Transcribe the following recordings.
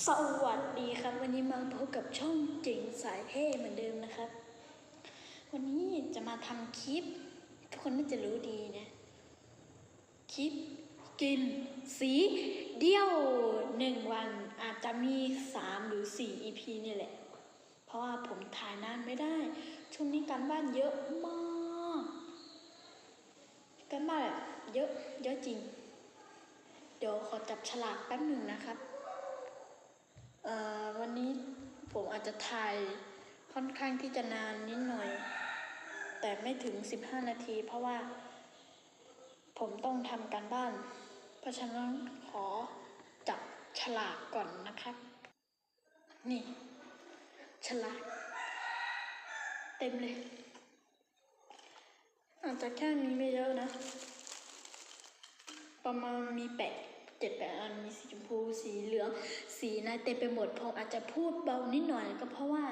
สวัสดีครับ วันนี้มาพบกับช่องเจ๋งสายเท่เหมือนเดิมนะครับ วันนี้จะมาทำคลิป ทุกคนน่าจะรู้ดีนะคลิปกินสีเดียวหนึ่งวันอาจจะมีสามหรือสี่ EP นี่แหละ เพราะว่าผมถ่ายนานไม่ได้ ช่วงนี้การบ้านเยอะมากการบ้านแบบเยอะเยอะจริง เดี๋ยวขอจับฉลากแป๊บหนึ่งนะครับ วันนี้ผมอาจจะถ่ายค่อนข้างที่จะนานนิดหน่อย แต่ไม่ถึง 15 นาที เพราะว่า ผมต้องทำการบ้าน เพราะฉะนั้นขอจับฉลากก่อนนะครับ นี่ ฉลาก เต็มเลย อาจจะแค่มีไม่เยอะนะ ประมาณมีแปด เจ็ดแปดอันมีสีชมพูสีเหลือง สีนะเต็มไปหมดผมอาจจะพูดเบานิดหน่อยก็เพราะว่า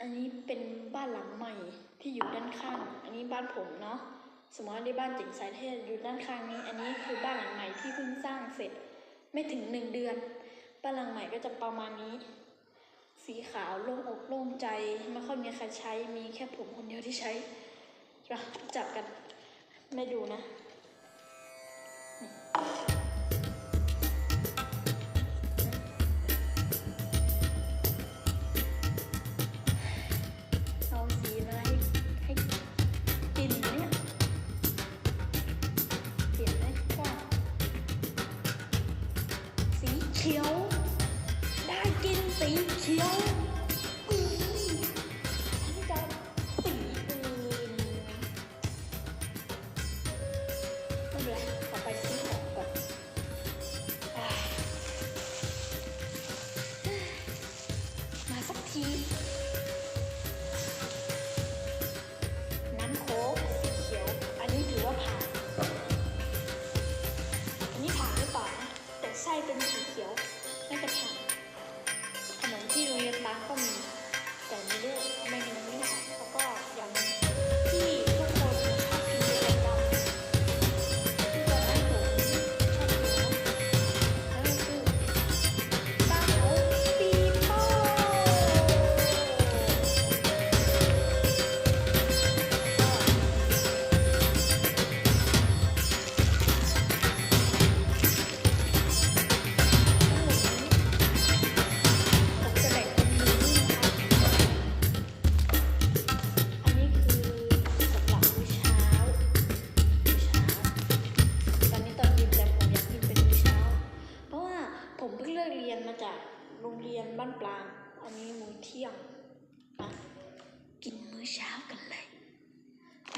อันนี้เป็นบ้านหลังใหม่ที่อยู่ด้านข้าง อันนี้บ้านผมเนาะสมมติว่าในบ้านเจ๋งสายเทศอยู่ด้านข้างนี้ อันนี้คือบ้านหลังใหม่ที่เพิ่งสร้างเสร็จ ไม่ถึงหนึ่งเดือน บ้านหลังใหม่ก็จะประมาณนี้ สีขาวโล่งอกโล่งใจไม่ค่อยมีใครใช้มีแค่ผมคนเดียวที่ใช้มาจับกันไม่ดูนะ สี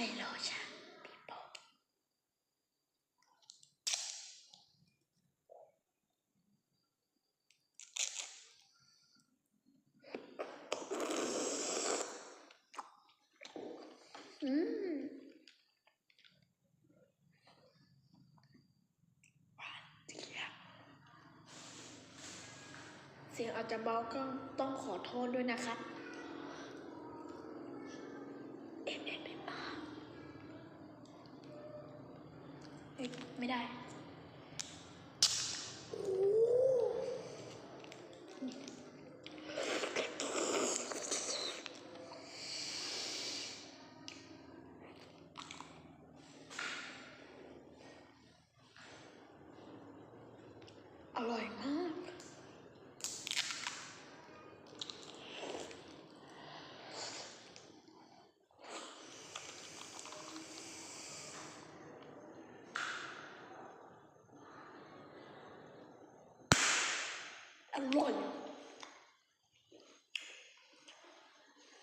ไม่รอช้าพี่บออืมวานเจี๊ยบเสียงอาจจะเบาก็ต้องขอโทษด้วยนะครับ เอ็ดเอ็ดเอ็ดอะเอ้ยไม่ได้โอ้อ ร่อยมาก อร่อย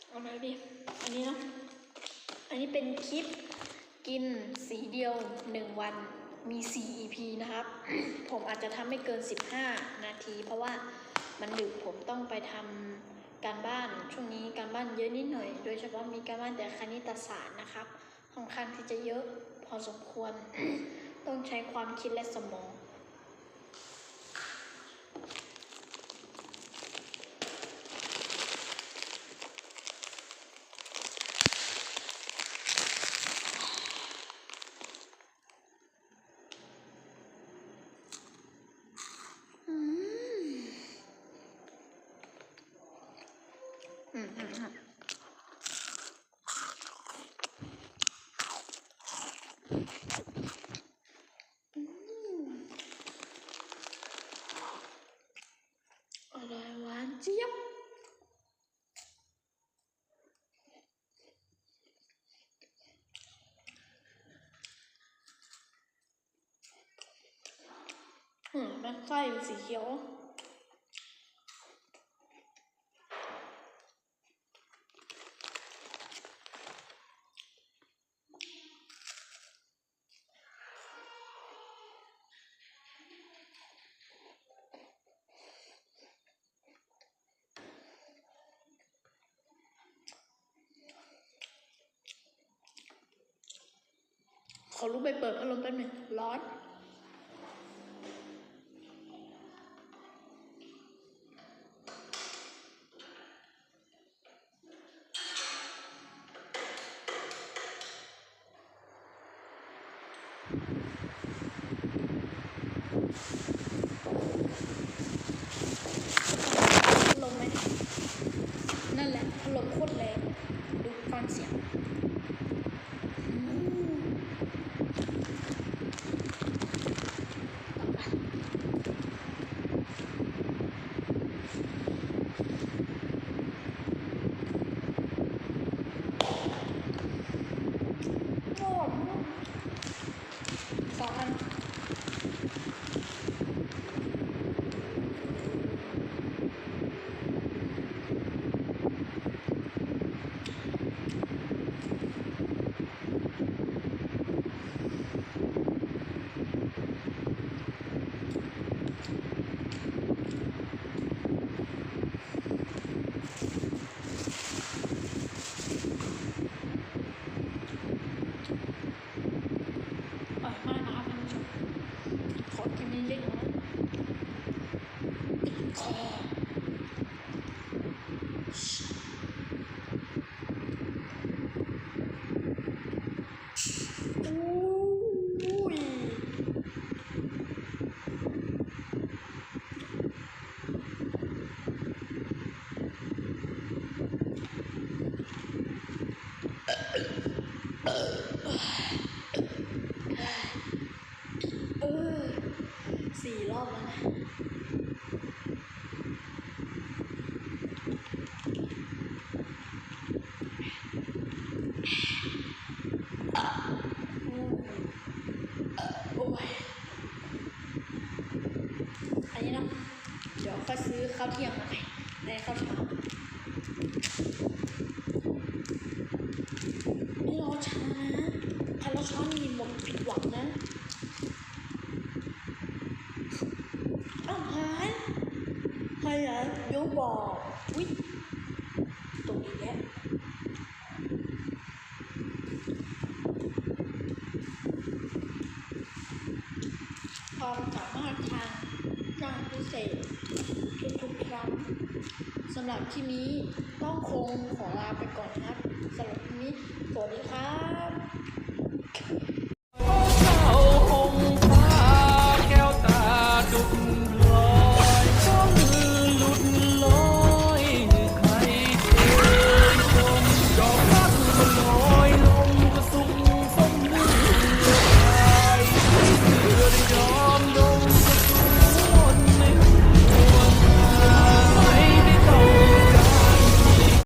เอาไหนดีอันนี้นะ อันนี้เป็นคลิปกินสีเดียวหนึ่งวัน มี 4 EP นะครับ ผมอาจจะทำไม่เกิน 15 นาที เพราะว่ามันดึกผมต้องไปทำการบ้านช่วงนี้การบ้านเยอะนิดหน่อย โดยเฉพาะมีการบ้านแต่คณิตศาสตร์นะครับค่อนข้างที่จะเยอะพอสมควร ต้องใช้ความคิดและสมอง อืม อืมอืมอืม อืมอร่อยหวานเจี๊ยบอืมเป็นไส้สีเขียว ขอรู้ไปเปิดพัดลมแป๊บนึงร้อน พัดลมไหมนั่นแหละพัดลมโคตรแรงดูฟังเสียงอืมโอ้สองอัน อร่อยมากนะครับท่านผู้ชมขอกินเล็กๆนะติดคออุ้ยเออสี่ รอบแล้วนะโอ้ยอันนี้เนาะเดี๋ยวค่อยซื้อข้าวเที่ยงมาใหม่ในข้าวเช้าไม่รอช้านะถ้ารอช้านี่หมดผิดหวังนะอ้าวหาย หายแล้วเดี๋ยวบอกวิตรงนี้แหละความสามารถทางด้านพิเศษทุกๆครั้งสำหรับที่นี้ต้องคงขอลาไปก่อนนะครับสำหรับที่นี้สวัสดีครับ